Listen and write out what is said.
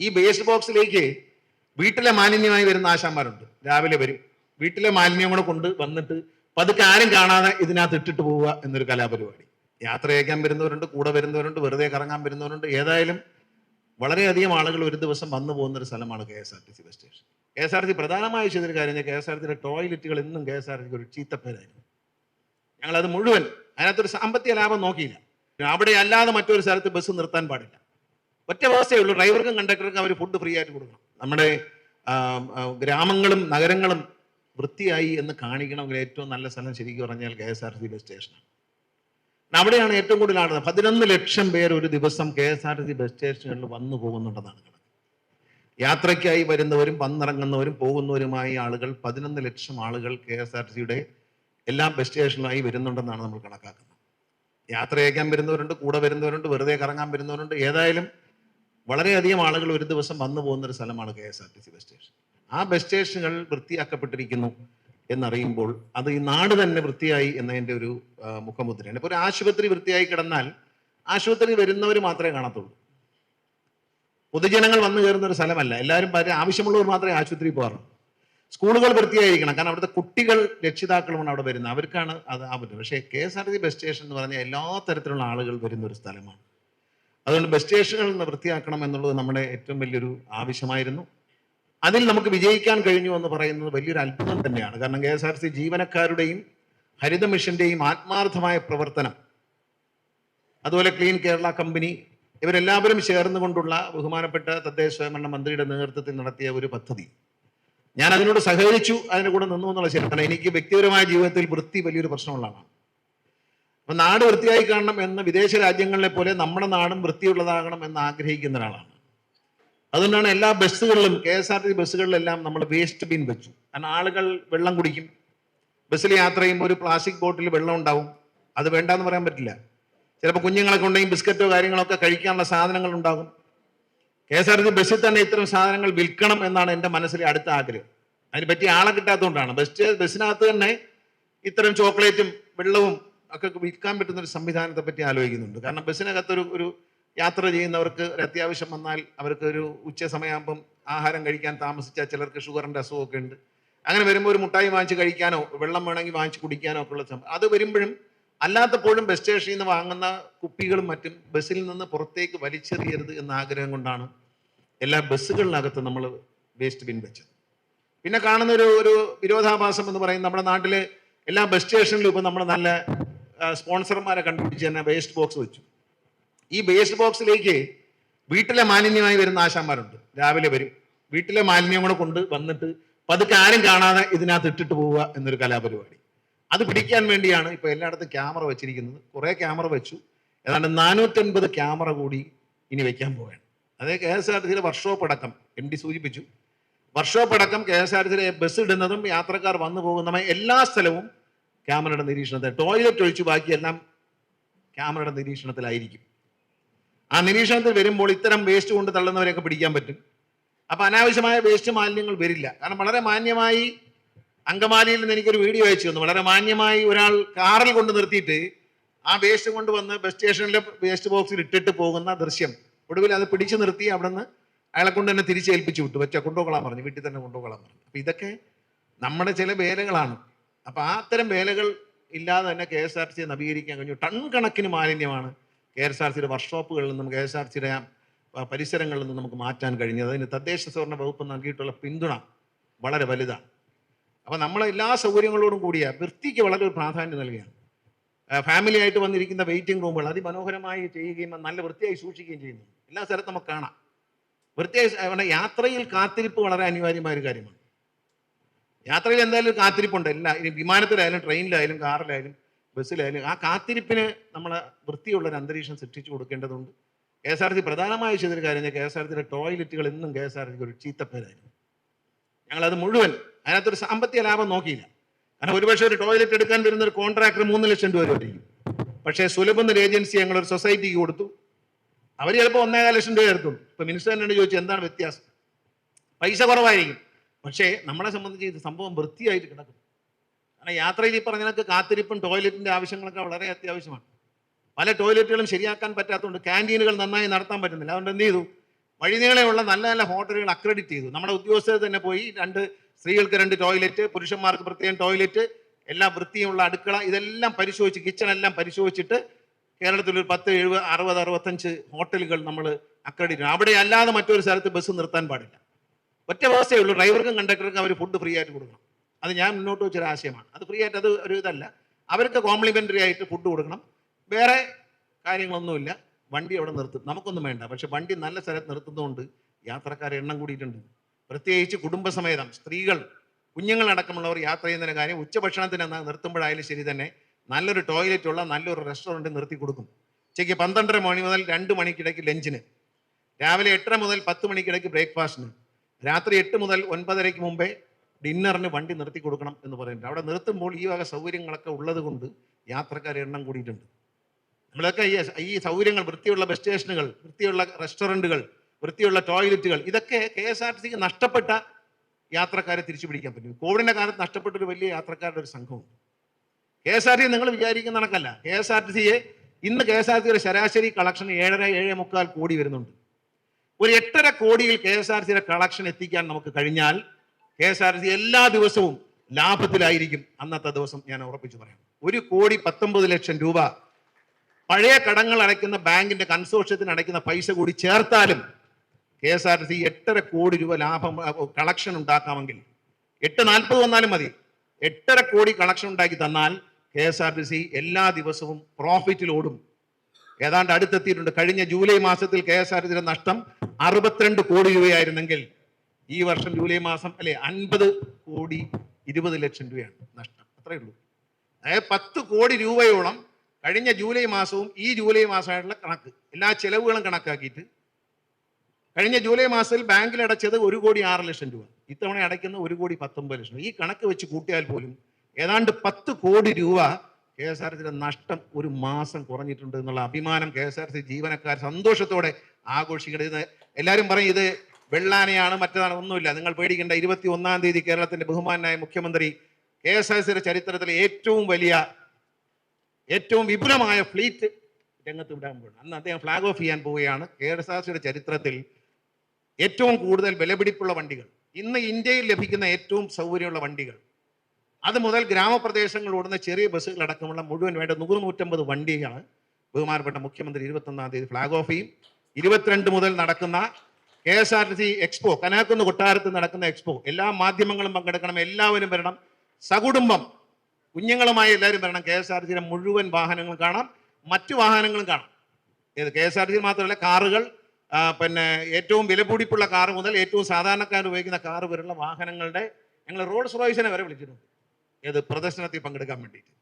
ഈ വേസ്റ്റ് ബോക്സിലേക്ക് വീട്ടിലെ മാലിന്യമായി വരുന്ന ആശാന്മാരുണ്ട്. രാവിലെ വരും. വീട്ടിലെ മാലിന്യം കൂടെ കൊണ്ട് വന്നിട്ട് പതുക്കെ ആരും കാണാതെ ഇതിനകത്ത് ഇട്ടിട്ട് പോവുക എന്നൊരു കലാപരിപാടി. യാത്ര അയക്കാൻ വരുന്നവരുണ്ട് കൂടെ വരുന്നവരുണ്ട് വെറുതെ കറങ്ങാൻ വരുന്നവരുണ്ട്. ഏതായാലും വളരെയധികം ആളുകൾ ഒരു ദിവസം വന്നു പോകുന്ന ഒരു സ്ഥലമാണ് K S R T C bus station K S R T പ്രധാനമായി ചെയ്തൊരു കാര്യം കെ എസ് ആർ ടിയുടെ ടോയ്ലറ്റുകൾ എന്നും കെ എസ് ആർ ടിക്ക് ഒരു ചീത്തപ്പേരായിരുന്നു. ഞങ്ങളത് മുഴുവൻ അതിനകത്തൊരു സാമ്പത്തിക ലാഭം നോക്കിയില്ല. അവിടെ അല്ലാതെ മറ്റൊരു സ്ഥലത്ത് ബസ് നിർത്താൻ പാടില്ല. ഒറ്റ വ്യവസ്ഥയേ ഉള്ളൂ. ഡ്രൈവർക്കും കണ്ടക്ടർക്കും അവർ ഫുഡ് ഫ്രീ ആയിട്ട് കൊടുക്കണം. നമ്മുടെ ഗ്രാമങ്ങളും നഗരങ്ങളും വൃത്തിയായി എന്ന് കാണിക്കണമെങ്കിൽ ഏറ്റവും നല്ല സ്ഥലം ശരിക്കും പറഞ്ഞാൽ K S R T bus സ്റ്റേഷനാണ്. അവിടെയാണ് ഏറ്റവും കൂടുതൽ ആളുകൾ. പതിനൊന്ന് ലക്ഷം പേർ ഒരു ദിവസം K S R C bus സ്റ്റേഷനുകളിൽ വന്നു പോകുന്നുണ്ടെന്നാണ് കണക്ക്. യാത്രയ്ക്കായി വരുന്നവരും വന്നിറങ്ങുന്നവരും പോകുന്നവരുമായി ആളുകൾ പതിനൊന്ന് ലക്ഷം ആളുകൾ കെ എസ് ആർ സിയുടെ എല്ലാ ബസ് സ്റ്റേഷനിലായി വരുന്നുണ്ടെന്നാണ് നമ്മൾ കണക്കാക്കുന്നത്. യാത്ര അയക്കാൻ വരുന്നവരുണ്ട് കൂടെ വരുന്നവരുണ്ട് വെറുതെ കറങ്ങാൻ വരുന്നവരുണ്ട്. ഏതായാലും വളരെയധികം ആളുകൾ ഒരു ദിവസം വന്നു പോകുന്ന ഒരു സ്ഥലമാണ് K S R T C bus station ആ ബസ് സ്റ്റേഷനുകൾ വൃത്തിയാക്കപ്പെട്ടിരിക്കുന്നു എന്നറിയുമ്പോൾ അത് ഈ നാട് തന്നെ വൃത്തിയായി എന്നതിന്റെ ഒരു മുഖമുദ്രയാണ്. ഇപ്പോൾ ഒരു ആശുപത്രി വൃത്തിയായി കിടന്നാൽ ആശുപത്രി വരുന്നവർ മാത്രമേ കാണത്തുള്ളൂ. പൊതുജനങ്ങൾ വന്നു കയറുന്ന ഒരു സ്ഥലമല്ല. എല്ലാവരും ആവശ്യമുള്ളവർ മാത്രമേ ആശുപത്രിയിൽ പോകാറുള്ളൂ. സ്കൂളുകൾ വൃത്തിയായിരിക്കണം. കാരണം അവിടുത്തെ കുട്ടികൾ രക്ഷിതാക്കളുമാണ് അവിടെ വരുന്നത്. അവർക്കാണ് അത് ആ പറ്റുന്നത് പക്ഷേ K S R T bus station എന്ന് പറഞ്ഞാൽ എല്ലാ തരത്തിലുള്ള ആളുകൾ വരുന്ന ഒരു സ്ഥലമാണ്. അതുകൊണ്ട് ബസ് സ്റ്റേഷനുകൾ വൃത്തിയാക്കണം എന്നുള്ളത് നമ്മുടെ ഏറ്റവും വലിയൊരു ആവശ്യമായിരുന്നു. അതിൽ നമുക്ക് വിജയിക്കാൻ കഴിഞ്ഞു എന്ന് പറയുന്നത് വലിയൊരു അത്ഭുതം തന്നെയാണ്. കാരണം കെ എസ് ആർ സി ജീവനക്കാരുടെയും ഹരിത മിഷന്റെയും ആത്മാർത്ഥമായ പ്രവർത്തനം അതുപോലെ ക്ലീൻ കേരള കമ്പനി ഇവരെല്ലാവരും ചേർന്നുകൊണ്ടുള്ള ബഹുമാനപ്പെട്ട തദ്ദേശ സ്വയംഭരണ മന്ത്രിയുടെ നേതൃത്വത്തിൽ നടത്തിയ ഒരു പദ്ധതി. ഞാൻ അതിനോട് സഹകരിച്ചു അതിന്റെ കൂടെ നിന്നു എന്നുള്ള ശരി. എനിക്ക് വ്യക്തിപരമായ ജീവിതത്തിൽ വൃത്തി വലിയൊരു പ്രശ്നമുള്ളതാണ്. അപ്പൊ നാട് വൃത്തിയായി കാണണം എന്ന് വിദേശ രാജ്യങ്ങളിലെ പോലെ നമ്മുടെ നാടും വൃത്തിയുള്ളതാകണം എന്ന് ആഗ്രഹിക്കുന്ന ഒരാളാണ്. അതുകൊണ്ടാണ് എല്ലാ ബസ്സുകളിലും കെ എസ് ആർ ടി ബസ്സുകളിലെല്ലാം നമ്മൾ വേസ്റ്റ് ബിൻ വെച്ചു. കാരണം ആളുകൾ വെള്ളം കുടിക്കും. ബസ്സിൽ യാത്ര ചെയ്യുമ്പോൾ ഒരു പ്ലാസ്റ്റിക് ബോട്ടിൽ വെള്ളം ഉണ്ടാവും. അത് വേണ്ടാന്ന് പറയാൻ പറ്റില്ല. ചിലപ്പോൾ കുഞ്ഞുങ്ങളൊക്കെ ഉണ്ടെങ്കിൽ ബിസ്ക്കറ്റോ കാര്യങ്ങളൊക്കെ കഴിക്കാനുള്ള സാധനങ്ങൾ ഉണ്ടാകും. കെ എസ് ആർ ടി ബസ്സിൽ തന്നെ ഇത്തരം സാധനങ്ങൾ വിൽക്കണം എന്നാണ് എന്റെ മനസ്സിലെ അടുത്ത ആഗ്രഹം. അതിന് പറ്റിയ ആളെ കിട്ടാത്തതുകൊണ്ടാണ്. ബസ് ബസ്സിനകത്ത് തന്നെ ഇത്തരം ചോക്ലേറ്റും വെള്ളവും ഒക്കെ വിൽക്കാൻ പറ്റുന്ന ഒരു സംവിധാനത്തെ പറ്റി ആലോചിക്കുന്നുണ്ട്. കാരണം ബസ്സിനകത്തൊരു ഒരു യാത്ര ചെയ്യുന്നവർക്ക് ഒരു അത്യാവശ്യം വന്നാൽ അവർക്ക് ഒരു ഉച്ച സമയമാകുമ്പം ആഹാരം കഴിക്കാൻ താമസിച്ചാൽ ചിലർക്ക് ഷുഗറിന്റെ അസുഖമൊക്കെ ഉണ്ട്. അങ്ങനെ വരുമ്പോൾ ഒരു മുട്ടായി വാങ്ങിച്ച് കഴിക്കാനോ വെള്ളം വേണമെങ്കിൽ വാങ്ങിച്ച് കുടിക്കാനോ ഒക്കെ ഉള്ള സംഭവം അത് വരുമ്പോഴും അല്ലാത്തപ്പോഴും ബസ് സ്റ്റേഷനിൽ നിന്ന് വാങ്ങുന്ന കുപ്പികളും മറ്റും ബസ്സിൽ നിന്ന് പുറത്തേക്ക് വലിച്ചെറിയരുത് എന്ന ആഗ്രഹം കൊണ്ടാണ് എല്ലാ ബസ്സുകളിനകത്ത് നമ്മൾ വേസ്റ്റ് ബിൻ വെച്ചത്. പിന്നെ കാണുന്ന ഒരു ഒരു വിരോധാഭാസം എന്ന് പറയുന്നത് നമ്മുടെ നാട്ടിലെ എല്ലാ ബസ് സ്റ്റേഷനിലും ഇപ്പം നമ്മൾ നല്ല സ്പോൺസർമാരെ കണ്ടുപിടിച്ച് തന്നെ വേസ്റ്റ് ബോക്സ് വെച്ചു. ഈ വേസ്റ്റ് ബോക്സിലേക്ക് വീട്ടിലെ മാലിന്യമായി വരുന്ന ആശാന്മാരുണ്ട്. രാവിലെ വരും. വീട്ടിലെ മാലിന്യം കൂടെ കൊണ്ട് വന്നിട്ട് പതുക്കെ ആരും കാണാതെ ഇതിനകത്ത് ഇട്ടിട്ട് പോവുക എന്നൊരു കലാപരിപാടി. അത് പിടിക്കാൻ വേണ്ടിയാണ് ഇപ്പൊ എല്ലായിടത്തും ക്യാമറ വെച്ചിരിക്കുന്നത്. കുറെ ക്യാമറ വെച്ചു. ഏതാണ്ട് നാനൂറ്റൻപത് ക്യാമറ കൂടി ഇനി വെക്കാൻ പോവുകയാണ്. അതേ കെ എസ് ആർ ടി സിയിലെ വർക്ക്ഷോപ്പ് അടക്കം എം ഡി സൂചിപ്പിച്ചു. വർക്ക്ഷോപ്പ് അടക്കം കെ എസ് ആർ ടി സിയിലെ ബസ് ഇടുന്നതും യാത്രക്കാർ വന്നു പോകുന്നതുമായ എല്ലാ സ്ഥലവും ക്യാമറയുടെ നിരീക്ഷണത്തിൽ ടോയ്ലറ്റ് ഒഴിച്ച് ബാക്കിയെല്ലാം ക്യാമറയുടെ നിരീക്ഷണത്തിലായിരിക്കും. ആ നിരീക്ഷണത്തിൽ വരുമ്പോൾ ഇത്തരം വേസ്റ്റ് കൊണ്ട് തള്ളുന്നവരെയൊക്കെ പിടിക്കാൻ പറ്റും. അപ്പം അനാവശ്യമായ വേസ്റ്റ് മാലിന്യങ്ങൾ വരില്ല. കാരണം വളരെ മാന്യമായി അങ്കമാലിയിൽ നിന്ന് എനിക്കൊരു വീഡിയോ അയച്ചു തന്നു. വളരെ മാന്യമായി ഒരാൾ കാറിൽ കൊണ്ട് നിർത്തിയിട്ട് ആ വേസ്റ്റ് കൊണ്ട് വന്ന് ബസ് സ്റ്റേഷനിലെ വേസ്റ്റ് ബോക്സിൽ ഇട്ടിട്ട് പോകുന്ന ദൃശ്യം. ഒടുവിൽ അത് പിടിച്ചു നിർത്തി അവിടെ നിന്ന് അയാളെ കൊണ്ട് തന്നെ തിരിച്ചേൽപ്പിച്ചു വിട്ടു. വെച്ച കൊണ്ടുപോകളാൻ പറഞ്ഞു. വീട്ടിൽ തന്നെ കൊണ്ടുപോകളാൻ പറഞ്ഞു. അപ്പം ഇതൊക്കെ നമ്മുടെ ചില വേലകളാണ്. അപ്പൊ ആ അത്തരം വേലകൾ ഇല്ലാതെ തന്നെ കെ എസ് ആർ സിയെ നവീകരിക്കാൻ കഴിഞ്ഞു. ടൺ കണക്കിന് മാലിന്യമാണ് കെ എസ് ആർ സിയുടെ വർക്ക്ഷോപ്പുകളിൽ നിന്നും കെ എസ് ആർ സിയുടെ പരിസരങ്ങളിൽ നിന്നും നമുക്ക് മാറ്റാൻ കഴിഞ്ഞത്. അതിന് തദ്ദേശ സ്വर्ण വകുപ്പ് നൽകിയിട്ടുള്ള പിന്തുണ വളരെ വലുതാണ് അപ്പോൾ നമ്മളെ എല്ലാ സൗകര്യങ്ങളോടും കൂടിയ വൃത്തിക്ക് വളരെ ഒരു പ്രാധാന്യം നൽകുകയാണ്. ഫാമിലി ആയിട്ട് വന്നിരിക്കുന്ന വെയിറ്റിംഗ് റൂമുകൾ അതിമനോഹരമായി ചെയ്യുകയും നല്ല വൃത്തിയായി സൂക്ഷിക്കുകയും ചെയ്യുന്നു. എല്ലാ സ്ഥലത്തും നമുക്ക് കാണാം. വൃത്തിയായി യാത്രയിൽ കാത്തിരിപ്പ് വളരെ അനിവാര്യമായ ഒരു കാര്യമാണ്. യാത്രയിൽ എന്തായാലും കാത്തിരിപ്പുണ്ട്. എല്ലാ വിമാനത്തിലായാലും ട്രെയിനിലായാലും കാറിലായാലും ബസ്സിലായാലും ആ കാത്തിരിപ്പിന് നമ്മൾ വൃത്തിയുള്ള ഒരു അന്തരീക്ഷം സൃഷ്ടിച്ചു കൊടുക്കേണ്ടതുണ്ട്. കെ എസ് ആർ ടി പ്രധാനമായി ചെയ്തൊരു കാര്യം കെ എസ് ആർ സിയുടെ ടോയ്ലറ്റുകൾ എന്നും കെ എസ് ആർ സിക്ക് ഒരു ചീത്തപ്പേരായിരുന്നു. ഞങ്ങളത് മുഴുവൻ അതിനകത്തൊരു സാമ്പത്തിക ലാഭം നോക്കിയില്ല. കാരണം ഒരുപക്ഷെ ഒരു ടോയ്ലറ്റ് എടുക്കാൻ വരുന്ന ഒരു കോൺട്രാക്ടർ മൂന്ന് ലക്ഷം രൂപ വരെയായിരിക്കും. പക്ഷേ സുലഭം എന്നൊരു ഏജൻസി ഞങ്ങളൊരു സൊസൈറ്റിക്ക് കൊടുത്തു. അവർ ചിലപ്പോൾ ഒന്നേകാല ലക്ഷം രൂപ എടുത്തുള്ളൂ. ഇപ്പൊ മിനിസ്റ്റർ എന്നോട് ചോദിച്ചു എന്താണ് വ്യത്യാസം? പൈസ കുറവായിരിക്കും. പക്ഷേ നമ്മളെ സംബന്ധിച്ച് ഇത് സംഭവം വൃത്തിയായിട്ട് കിടക്കും കാരണം യാത്രയിൽ ഈ പറഞ്ഞതൊക്കെ കാത്തിരിപ്പും ടോയ്ലറ്റിന്റെ ആവശ്യങ്ങളൊക്കെ വളരെ അത്യാവശ്യമാണ്. പല ടോയ്ലറ്റുകളും ശരിയാക്കാൻ പറ്റാത്തതുകൊണ്ട് ക്യാന്റീനുകൾ നന്നായി നടത്താൻ പറ്റുന്നില്ല. അതുകൊണ്ട് എന്ത് ചെയ്തു? വഴിനീളെയുള്ള നല്ല നല്ല ഹോട്ടലുകൾ അക്രഡിറ്റ് ചെയ്തു. നമ്മുടെ ഉദ്യോഗസ്ഥർ തന്നെ പോയി രണ്ട് സ്ത്രീകൾക്ക് രണ്ട് ടോയ്ലറ്റ് പുരുഷന്മാർക്ക് പ്രത്യേകം ടോയ്ലറ്റ് എല്ലാം വൃത്തിയുള്ള അടുക്കള ഇതെല്ലാം പരിശോധിച്ച് കിച്ചൺ എല്ലാം പരിശോധിച്ചിട്ട് കേരളത്തിൽ ഒരു പത്ത് എഴുപത് അറുപത് അറുപത്തഞ്ച് ഹോട്ടലുകൾ നമ്മൾ അക്രഡിറ്റ് അവിടെ അല്ലാതെ മറ്റൊരു സ്ഥലത്ത് ബസ് നിർത്താൻ പാടില്ല. ഒറ്റ വ്യവസ്ഥയേ ഉള്ളൂ. ഡ്രൈവർക്കും കണ്ടക്ടർക്കും അവർ ഫുഡ് ഫ്രീ ആയിട്ട് കൊടുക്കണം. അത് ഞാൻ മുന്നോട്ട് വെച്ചൊരു ആശയമാണ്. അത് ഫ്രീ ആയിട്ട് അത് ഒരു ഇതല്ല. അവർക്ക് കോംപ്ലിമെന്ററി ആയിട്ട് ഫുഡ് കൊടുക്കണം. വേറെ കാര്യങ്ങളൊന്നുമില്ല. വണ്ടി അവിടെ നിർത്തും. നമുക്കൊന്നും വേണ്ട. പക്ഷെ വണ്ടി നല്ല സ്ഥലത്ത് നിർത്തുന്നതുകൊണ്ട് യാത്രക്കാരെ എണ്ണം കൂടിയിട്ടുണ്ട്. പ്രത്യേകിച്ച് കുടുംബസമേതം സ്ത്രീകൾ കുഞ്ഞുങ്ങളടക്കമുള്ളവർ യാത്ര ചെയ്യുന്നതിന് കാര്യം ഉച്ചഭക്ഷണത്തിന് നിർത്തുമ്പോഴായാലും ശരി തന്നെ നല്ലൊരു ടോയ്ലറ്റ് ഉള്ള നല്ലൊരു റെസ്റ്റോറന്റ് നിർത്തി കൊടുക്കും. ഉച്ചയ്ക്ക് പന്ത്രണ്ടര മണി മുതൽ രണ്ട് മണിക്കിടയ്ക്ക് ലഞ്ചിന് രാവിലെ എട്ടര മുതൽ പത്ത് മണിക്കിടയ്ക്ക് ബ്രേക്ക്ഫാസ്റ്റിന് രാത്രി എട്ട് മുതൽ ഒൻപതരയ്ക്ക് മുമ്പേ ഡിന്നറിന് വണ്ടി നിർത്തി കൊടുക്കണം എന്ന് പറയുന്നുണ്ട്. അവിടെ നിർത്തുമ്പോൾ ഈ വക സൗകര്യങ്ങളൊക്കെ ഉള്ളത് കൊണ്ട് യാത്രക്കാരുടെ എണ്ണം കൂടിയിട്ടുണ്ട്. നമ്മളൊക്കെ ഈ ഈ സൗകര്യങ്ങൾ വൃത്തിയുള്ള ബസ് സ്റ്റേഷനുകൾ വൃത്തിയുള്ള റെസ്റ്റോറന്റുകൾ വൃത്തിയുള്ള ടോയ്ലറ്റുകൾ ഇതൊക്കെ കെ എസ് ആർ ടി സിക്ക് നഷ്ടപ്പെട്ട യാത്രക്കാരെ തിരിച്ചു പിടിക്കാൻ പറ്റും. കോവിഡിന്റെ കാലത്ത് നഷ്ടപ്പെട്ട ഒരു വലിയ യാത്രക്കാരുടെ ഒരു സംഘമുണ്ട്. കെ എസ് ആർ ടി നിങ്ങൾ വിചാരിക്കുന്ന കണക്കല്ല. കെ എസ് ആർ ടി സിയെ ഇന്ന് കെ എസ് ആർ ടിയുടെ ശരാശരി കളക്ഷൻ ഏഴര ഏഴേ മുക്കാൽ കോടി വരുന്നുണ്ട്. ഒരു എട്ടര കോടിയിൽ കെ എസ് ആർ സിയുടെ കളക്ഷൻ എത്തിക്കാൻ നമുക്ക് കഴിഞ്ഞാൽ കെ എസ് ആർ സി എല്ലാ ദിവസവും ലാഭത്തിലായിരിക്കും അന്നത്തെ ദിവസം ഞാൻ ഉറപ്പിച്ചു പറയാം ഒരു കോടി പത്തൊമ്പത് ലക്ഷം രൂപ പഴയ കടങ്ങൾ അടയ്ക്കുന്ന ബാങ്കിന്റെ കൺസോർഷ്യത്തിന് അടയ്ക്കുന്ന പൈസ കൂടി ചേർത്താലും കെ എസ് ആർ സി എട്ടര കോടി രൂപ ലാഭം കളക്ഷൻ ഉണ്ടാക്കാമെങ്കിൽ എട്ട് നാൽപ്പത് വന്നാലും മതി. എട്ടര കോടി കളക്ഷൻ ഉണ്ടാക്കി തന്നാൽ K S R T C എല്ലാ ദിവസവും പ്രോഫിറ്റിൽ ഓടും ഏതാണ്ട് അടുത്തെത്തിയിട്ടുണ്ട്. കഴിഞ്ഞ ജൂലൈ മാസത്തിൽ കെ എസ് ആർ ടിയുടെ നഷ്ടം അറുപത്തിരണ്ട് കോടി രൂപയായിരുന്നെങ്കിൽ ഈ വർഷം ജൂലൈ മാസം അല്ലെ അൻപത് കോടി ഇരുപത് ലക്ഷം രൂപയാണ് നഷ്ടം. അത്രയേ ഉള്ളൂ. അതായത് പത്ത് കോടി രൂപയോളം കഴിഞ്ഞ ജൂലൈ മാസവും ഈ ജൂലൈ മാസമായിട്ടുള്ള കണക്ക് എല്ലാ ചെലവുകളും കണക്കാക്കിയിട്ട് കഴിഞ്ഞ ജൂലൈ മാസത്തിൽ ബാങ്കിൽ അടച്ചത് ഒരു കോടി ആറ് ലക്ഷം രൂപ. ഇത്തവണ അടയ്ക്കുന്ന ഒരു കോടി പത്തൊമ്പത് ലക്ഷം ഈ കണക്ക് വെച്ച് കൂട്ടിയാൽ പോലും ഏതാണ്ട് പത്ത് കോടി രൂപ കെ എസ് ആർ ടിയുടെ നഷ്ടം ഒരു മാസം കുറഞ്ഞിട്ടുണ്ട് എന്നുള്ള അഭിമാനം കെ എസ് ആർ ടി ജീവനക്കാർ സന്തോഷത്തോടെ ആഘോഷിക്കേണ്ടത് എല്ലാവരും പറയും ഇത് വെള്ളാനയാണ് മറ്റതാണ് ഒന്നുമില്ല. നിങ്ങൾ പേടിക്കേണ്ട ഇരുപത്തി ഒന്നാം തീയതി കേരളത്തിന്റെ ബഹുമാനായ മുഖ്യമന്ത്രി കെ എസ് ആർ സിയുടെ ചരിത്രത്തിലെ ഏറ്റവും വലിയ ഏറ്റവും വിപുലമായ ഫ്ലീറ്റ് രംഗത്ത് വിടാൻ പോകുന്നത് അന്ന് അദ്ദേഹം ഫ്ലാഗ് ഓഫ് ചെയ്യാൻ പോവുകയാണ്. കെ എസ് ആർ സിയുടെ ചരിത്രത്തിൽ ഏറ്റവും കൂടുതൽ വിലപിടിപ്പുള്ള വണ്ടികൾ ഇന്ന് ഇന്ത്യയിൽ ലഭിക്കുന്ന ഏറ്റവും സൗകര്യമുള്ള വണ്ടികൾ അത് മുതൽ ഗ്രാമപ്രദേശങ്ങളിൽ ഓടുന്ന ചെറിയ ബസ്സുകൾ അടക്കമുള്ള മുഴുവൻ വേണ്ട നൂറ് നൂറ്റമ്പത് വണ്ടിയാണ് ബഹുമാനപ്പെട്ട മുഖ്യമന്ത്രി ഇരുപത്തൊന്നാം തീയതി ഫ്ലാഗ് ഓഫ് ചെയ്യും. ഇരുപത്തിരണ്ട് മുതൽ നടക്കുന്ന K S R T C expo കനാക്കുന്ന് കൊട്ടാരത്ത് നടക്കുന്ന എക്സ്പോ എല്ലാ മാധ്യമങ്ങളും പങ്കെടുക്കണം എല്ലാവരും വരണം. സകുടുംബം കുഞ്ഞുങ്ങളുമായി എല്ലാവരും വരണം. കെ എസ് ആർ ടിയുടെ മുഴുവൻ വാഹനങ്ങളും കാണാം. മറ്റു വാഹനങ്ങളും കാണാം. ഏത്? കെ എസ് ആർ ടി മാത്രമല്ല കാറുകൾ പിന്നെ ഏറ്റവും വിലപിടിപ്പുള്ള കാർ മുതൽ ഏറ്റവും സാധാരണക്കാർ ഉപയോഗിക്കുന്ന കാർ വരെയുള്ള വാഹനങ്ങളുടെ ഞങ്ങൾ റോഡ്സ് റോയ്സിനെ വരെ വിളിച്ചിട്ടുണ്ട്. ഏത് പ്രദർശനത്തിൽ പങ്കെടുക്കാൻ വേണ്ടിയിട്ട്.